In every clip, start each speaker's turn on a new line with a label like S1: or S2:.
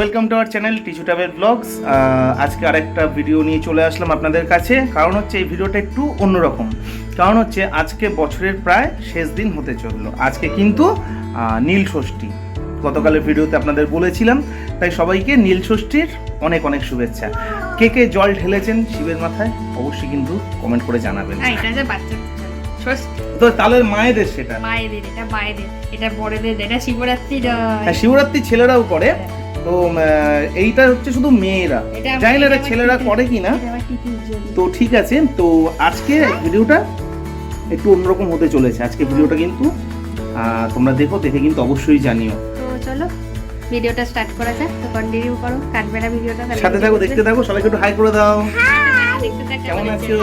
S1: Welcome to our channel টিচু ট্যাবের blogs আজকে আরেকটা ভিডিও নিয়ে চলে আসলাম আপনাদের কাছে। কারণ হচ্ছে এই ভিডিওটা একটু অন্যরকম। কারণ হচ্ছে আজকে বছরের প্রায় শেষ দিন হতে চলল। আজকে কিন্তু নীল ষষ্ঠী। গতকালের ভিডিওতে আপনাদের বলেছিলাম তাই সবাইকে নীল ষষ্ঠীর অনেক অনেক শুভেচ্ছা। কে কে জল ঢেলেছেন শিবের মাথায় অবশ্যই কিন্তু কমেন্ট করে জানাবেন।
S2: হ্যাঁ এটা যে বাচ্চা
S1: তো তাহলে মায়েদের সেটা?
S2: মায়েদের এটা মায়েদের এটা বড়দের এটা শিবরাত্রি
S1: হ্যাঁ শিবরাত্রি ছেলেরাও করে। তো এইটা হচ্ছে শুধু মেয়েরা। জানি না ছেলেরা করে কি না। তো ঠিক আছে তো আজকে ভিডিওটা একটু অন্যরকম হতে চলেছে। আজকে ভিডিওটা কিন্তু তোমরা দেখো দেখে কিন্তু অবশ্যই জানিও।
S2: তো চলো ভিডিওটা স্টার্ট করা যাক। তো কন্টিনিউ করো কাটবেলা ভিডিওটা
S1: সাথে থাকো দেখতে থাকো সবাইকে একটু হাই করে দাও। কেমন আছো?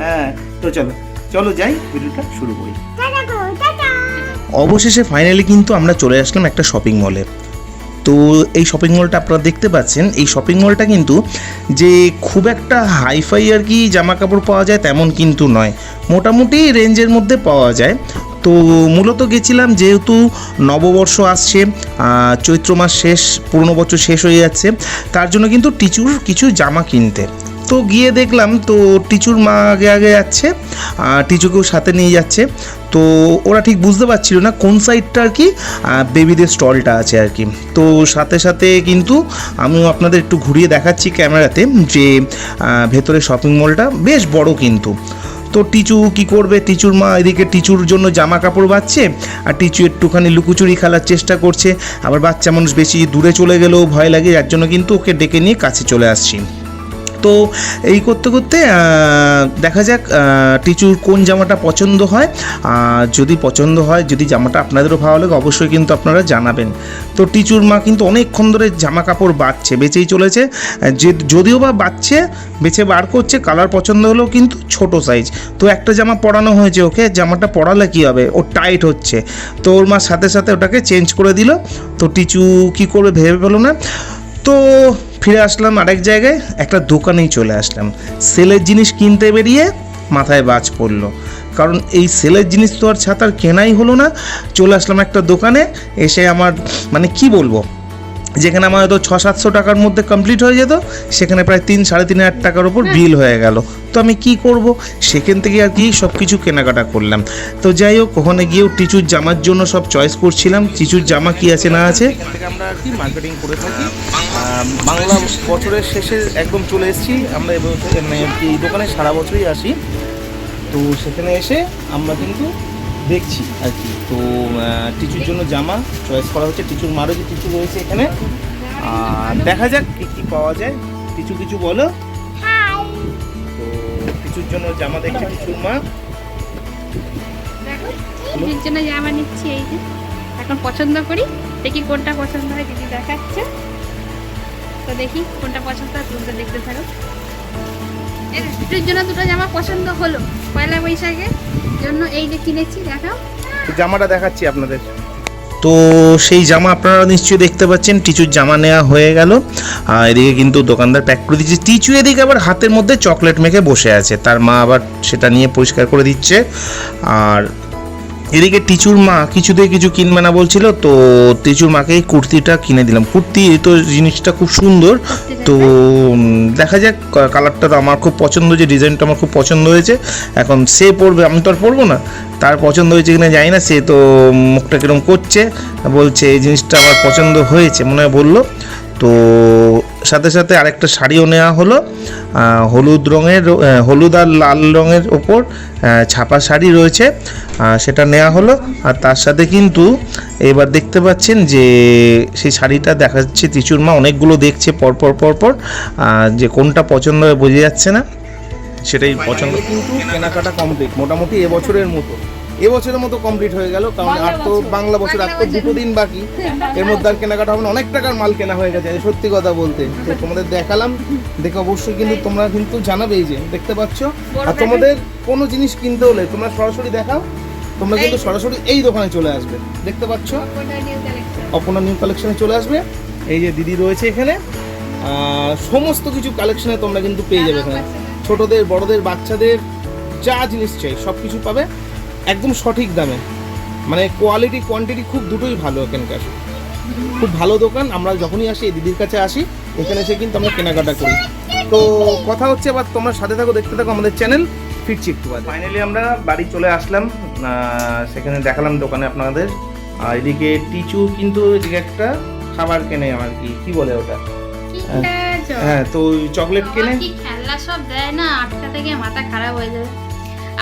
S1: হ্যাঁ তো চলো চলো যাই ভিডিওটা শুরু করি।
S3: অবশেষে ফাইনালি কিন্তু আমরা চলে আসলাম একটা শপিং মলে তো এই শপিং মলটা আপনারা দেখতে পাচ্ছেন। এই শপিং মলটা কিন্তু যে খুব একটা হাইফাই আর কি জামা কাপড় পাওয়া যায় তেমন কিন্তু নয়। মোটামুটি রেঞ্জের মধ্যে পাওয়া যায়। তো মূলত গেছিলাম যেহেতু নববর্ষ আসছে চৈত্র মাস শেষ, পুরনো বছর শেষ হয়ে যাচ্ছে, তার জন্য কিন্তু টিচুর কিছু জামা কিনতে। তো গিয়ে দেখলাম তো টিচুর মা আগে আগে যাচ্ছে, আর টিচুকেও সাথে নিয়ে যাচ্ছে। তো ওরা ঠিক বুঝতে পারছিল না কোন সাইডটা আর কি বেবিদের স্টলটা আছে আর কি। তো সাথে সাথে কিন্তু আমিও আপনাদের একটু ঘুরিয়ে দেখাচ্ছি ক্যামেরাতে যে ভেতরে শপিং মলটা বেশ বড় কিন্তু। তো টিচু কি করবে? টিচুর মা এদিকে টিচুর জন্য জামা কাপড় বাচ্ছে আর টিচু একটুখানি লুকোচুরি খেলার চেষ্টা করছে। আবার বাচ্চা মানুষ বেশি দূরে চলে গেলেও ভয় লাগে, যার জন্য কিন্তু ওকে ডেকে নিয়ে কাছে চলে আসছি। তো এই করতে করতে দেখা যাক টিচুর কোন জামাটা পছন্দ হয়। যদি পছন্দ হয়, যদি জামাটা আপনাদেরও ভালো লাগে, অবশ্যই কিন্তু আপনারা জানাবেন। তো টিচুর মা কিন্তু অনেকক্ষণ ধরে জামা কাপড় বাচ্ছে বেঁচেই চলেছে। যে, যদিও বা বাচ্ছে বেছে বার করছে, কালার পছন্দ হলেও কিন্তু ছোট সাইজ তো একটা জামা পরানো হয়েছে ওকে, জামাটা পরালে কি হবে? ও টাইট হচ্ছে। তো ওর মা সাথে সাথে ওটাকে চেঞ্জ করে দিল। তো টিচু কি করবে ভেবে পেল না। তো ফিরে আসলাম আরেক জায়গায় একটা দোকানেই চলে আসলাম। সেলের জিনিস কিনতে বেরিয়ে মাথায় বাজ পড়ল। কারণ এই সেলের জিনিস তো আর ছাতার কেনাই হলো না। চলে আসলাম একটা দোকানে এসে আমার মানে কি বলব যেখানে আমার হয়তো ছ সাতশো টাকার মধ্যে কমপ্লিট হয়ে যেত সেখানে প্রায় তিন সাড়ে তিন হাজার টাকার ওপর বিল হয়ে গেল। তো আমি কি করব? সেখান থেকে আর কি সব কিছু কেনাকাটা করলাম। তো যাই হোক ওখানে গিয়েও টিচুর জামার জন্য সব চয়েস করছিলাম। টিচুর জামা কি আছে না আছে।
S1: আমরা আর কি মার্কেটিং করে থাকি? বাংলা বছরের শেষে একদম চলে এসেছি। আমরা এ বছর মানে এই দোকানে সারা বছরই আসি। তো সেখানে এসে আমরা কিন্তু দেখছি আর কি। তো টিচুর জন্য জামা চয়েস করা হচ্ছে। টিচুর মারও যে টিচু রয়েছে এখানে। আর দেখা যাক কী কী পাওয়া যায়। কিছু কিছু বলো? তো টিচুর জন্য জামা দেখছে টিচুর মা।
S2: জন্য জামা নিচ্ছি এই যে। এখন পছন্দ করি। দেখি কোনটা পছন্দ হয়, দিদি দেখাচ্ছে। তো দেখি কোনটা পছন্দ দেখতে থাকো। যে, জন্য দুটো জামা পছন্দ হলো পয়লা বৈশাখের জন্য এই যে কিনেছি দেখাও।
S1: জামাটা দেখাচ্ছি আপনাদের।
S3: তো সেই জামা আপনারা নিশ্চয়ই দেখতে পাচ্ছেন টিচুর জামা নেওয়া হয়ে গেল। আর এদিকে কিন্তু দোকানদার প্যাক করে দিচ্ছে। টিচু এদিকে আবার হাতের মধ্যে চকলেট মেখে বসে আছে। তার মা আবার সেটা নিয়ে পরিষ্কার করে দিচ্ছে। আর এদিকে টিচুর মা কিছুতে কিছু কিনবে না বলছিল তো টিচুর মাকে এই কুর্তিটা কিনে দিলাম। কুর্তি তো জিনিসটা খুব সুন্দর তো দেখা যাক কালারটা তো আমার খুব পছন্দ যে ডিজাইনটা আমার খুব পছন্দ হয়েছে। এখন সে পরবে আমি তো আর পরবো না। তার পছন্দ হয়েছে কিনা জানি না সে তো মুখটা কিরম করছে বলছে এই জিনিসটা আমার পছন্দ হয়েছে মনে হয় বলল। তো সাথে সাথে আরেকটা শাড়িও নেওয়া হলো হলুদ রঙের হলুদ আর লাল রঙের ওপর ছাপা শাড়ি রয়েছে সেটা নেওয়া হলো। আর তার সাথে কিন্তু এবার দেখতে পাচ্ছেন যে সেই শাড়িটা দেখা যাচ্ছে তিচুর মা, অনেকগুলো দেখছে পরপর পরপর যে কোনটা পছন্দ হবে বোঝা যাচ্ছে না। সেটাই পছন্দ।
S1: কিন্তু কেনাকাটা কমপ্লিট মোটামুটি এবছরের মতো। এবছরের মতো কমপ্লিট হয়ে গেল কারণ আর তো বাংলা বছর আর তো দুটো দিন বাকি। এর মধ্যে আর কেনাকাটা হবে না অনেক টাকার মাল কেনা হয়ে গেছে সত্যি কথা বলতে। তো তোমাদের দেখালাম দেখে অবশ্যই কিন্তু তোমরা কিন্তু জানাবেই যে দেখতে পাচ্ছ? আর তোমাদের কোনো জিনিস কিনতে হলে তোমরা সরাসরি দেখাও তোমরা কিন্তু সরাসরি এই দোকানে চলে আসবে দেখতে পাচ্ছ? অপনা নিউ কালেকশনে চলে আসবে এই যে দিদি রয়েছে এখানে সমস্ত কিছু কালেকশনে তোমরা কিন্তু পেয়ে যাবে এখানে। ছোটদের বড়দের বাচ্চাদের যা জিনিস চাই সব কিছু পাবে। একদম সঠিক দামে। মানে কোয়ালিটি কোয়ান্টিটি খুব দুটোই ভালো এখানকার।
S3: খুব ভালো দোকান আমরা যখনই আসি এই দিদির কাছে আসি এখানে এসে কিন্তু আমরা কেনাকাটা করি। তো কথা হচ্ছে আবার তোমরা সাথে থাকো দেখতে থাকো আমাদের চ্যানেল ফিরছি একটু বাদে ফাইনালি আমরা বাড়ি চলে আসলাম সেখানে দেখালাম দোকানে আপনাদের। আর এদিকে টিচু কিন্তু এদিকে একটা খাবার কেনে আমার কি কি বলে ওটা? হ্যাঁ তো চকলেট কেনে?
S2: খেলনা সব দেয় না আটকা থেকে মাথা খারাপ হয়ে যাবে।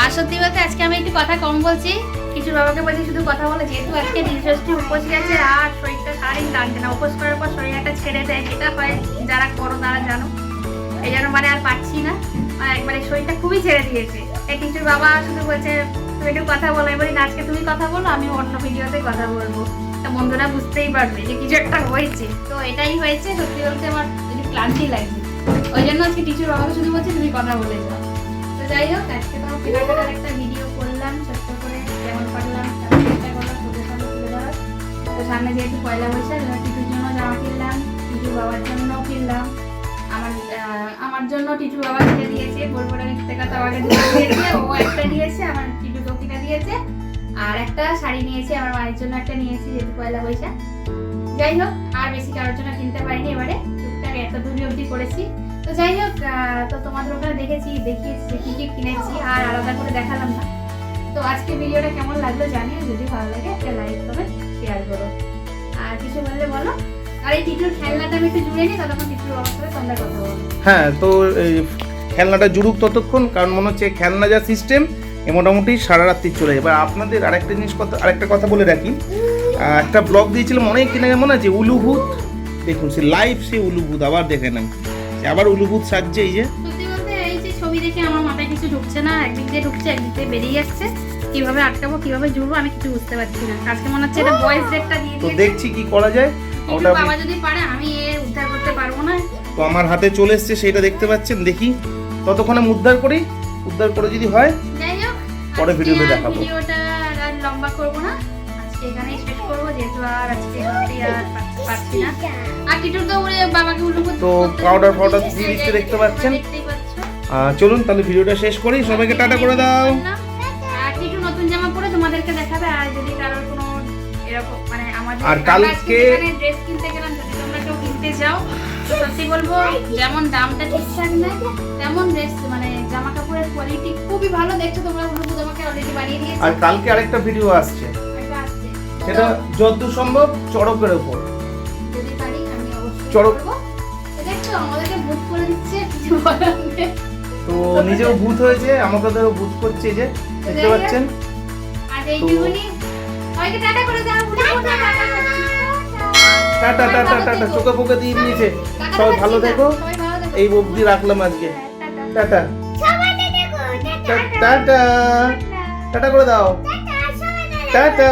S2: আর সত্যি বলতে আজকে আমি একটু কথা কম বলছি। কিছু বাবাকে বলছি, শুধু কথা বলে, যেহেতু আজকে নীলষষ্ঠী উপোস গেছে আর শরীরটা সারাদিন টানছে না। উপোস করার পর শরীর একটা ছেড়ে দেয়, যেটা হয়, যারা করো তারা জানো। এই জন্য মানে আর পাচ্ছি না। একবারে শরীরটা খুবই ছেড়ে দিয়েছে। এই কিছুর বাবা শুধু বলছে, তুমি একটু কথা বলো, না, আজকে তুমি কথা বলো, আমি অন্য ভিডিওতে কথা বলব। তা বন্ধুরা বুঝতেই পারবে যে কিছু একটা হয়েছে। তো এটাই হয়েছে, সত্যি বলতে আমার একটু ক্লান্তি লাগছে। ওই জন্য আজকে টিচার বাবাকে শুধু বলছে, তুমি কথা বলে যাও। যাই হোক, আজকে তো কেনাকাটার একটা ভিডিও করলাম, ছোট্ট করে কেমন পারলাম তো সামনে যেহেতু পয়লা বৈশাখ টিটুর জন্য জামা কিনলাম, টিটুর বাবার জন্য কিনলাম। আমার আমার জন্য টিটু বাবা কিনে দিয়েছে, বলব থেকে তো দিয়েছে, ও একটা দিয়েছে, আমার টিটুকেও কিনে দিয়েছে। আর একটা শাড়ি নিয়েছি, আমার মায়ের জন্য একটা নিয়েছি, যেহেতু পয়লা বৈশাখ। যাই হোক, আর বেশি কারোর জন্য কিনতে পারিনি এবারে। টুকটাক এত অবধি করেছি। তো যাই হোক তো তোমাদের ওখানে দেখেছি, দেখিয়েছি কি কি কিনেছি, আর আলাদা করে দেখালাম না। তো আজকে ভিডিওটা কেমন লাগল জানিও, যদি ভালো লাগে একটা লাইক কমেন্ট শেয়ার করো। আর কিছু বললে বলো? আর এই টিটুর খেলনাটা আমি একটু জুড়ে নিই, ততক্ষণ টিটুর বাবার সাথে তোমরা কথা বলো।
S3: হ্যাঁ তো এই খেলনাটা জুড়ুক ততক্ষণ, কারণ মনে হচ্ছে খেলনা যা সিস্টেম এ মোটামুটি সারা রাত্রি চলে এবার আপনাদের আরেকটা জিনিস কথা, আরেকটা কথা বলে রাখি। একটা ব্লগ দিয়েছিলাম, অনেক দিন আগে, মনে আছে? উলুভূত দেখুন সে লাইভ সে উলুভূত আবার দেখে নেন। আবার উলুভূত সাজছে এই যে।
S2: ছবি দেখে আমার মাথায় কিছু ঢুকছে না একদিক দিয়ে ঢুকছে একদিক দিয়ে বেরিয়ে যাচ্ছে। কীভাবে আটকাবো কীভাবে জুড়বো আমি কিছু বুঝতে পারছি না। আজকে মনে হচ্ছে এটা ডেটটা দিয়ে
S3: তো দেখছি কি করা যায়। ওটা
S2: বাবা যদি পারে আমি এ উদ্ধার করতে পারব না।
S3: তো আমার হাতে চলে এসছে সেটা দেখতে পাচ্ছেন দেখি। ততক্ষণে আমি উদ্ধার করি। উদ্ধার করে যদি হয়
S2: যাই হোক
S3: পরে ভিডিওতে দেখাবো।
S2: ভিডিওটা আর লম্বা করব না। আজকে এখানেই শেষ করব যেহেতু আর আজকে আর পারছি- না। আর টিটুর তো বাবাকে
S3: তো
S2: করতে
S3: দিয়ে দিচ্ছে দেখতে পাচ্ছেন। চলুন তাহলে ভিডিওটা শেষ করি। সবাইকে টাটা করে দাও।
S2: আর কিছু নতুন জামা পরে তোমাদেরকে দেখাবে আর যদি কারোর কোনো এরকম মানে আমাদের
S3: আর কালকে-
S2: ড্রেস কিনতে গেলাম যদি তোমরা কেউ কিনতে যাও। সত্যি বলব যেমন দামটা ঠিকঠাক নেয় তেমন ড্রেস মানে জামা কাপড়ের কোয়ালিটি খুবই ভালো। দেখছ তোমরা আমাকে অলরেডি বানিয়ে দিয়েছ।
S3: আর কালকে আরেকটা ভিডিও আসছে। সেটা যতদূর সম্ভব চড়কের উপর।
S2: করব। তো
S3: নিজেও ভূত হয়েছে আমাকে তো ভূত করছে যে দেখতে পাচ্ছেন?
S2: Tata tata.
S3: টাটা চোখে পোকে দিয়ে দিয়েছে সবাই ভালো থেকো। এই অবধি রাখলাম আজকে।
S2: হ্যাঁ,
S3: টাটা।
S2: টাটা।
S3: Tata tata. করে দাও। টাটা।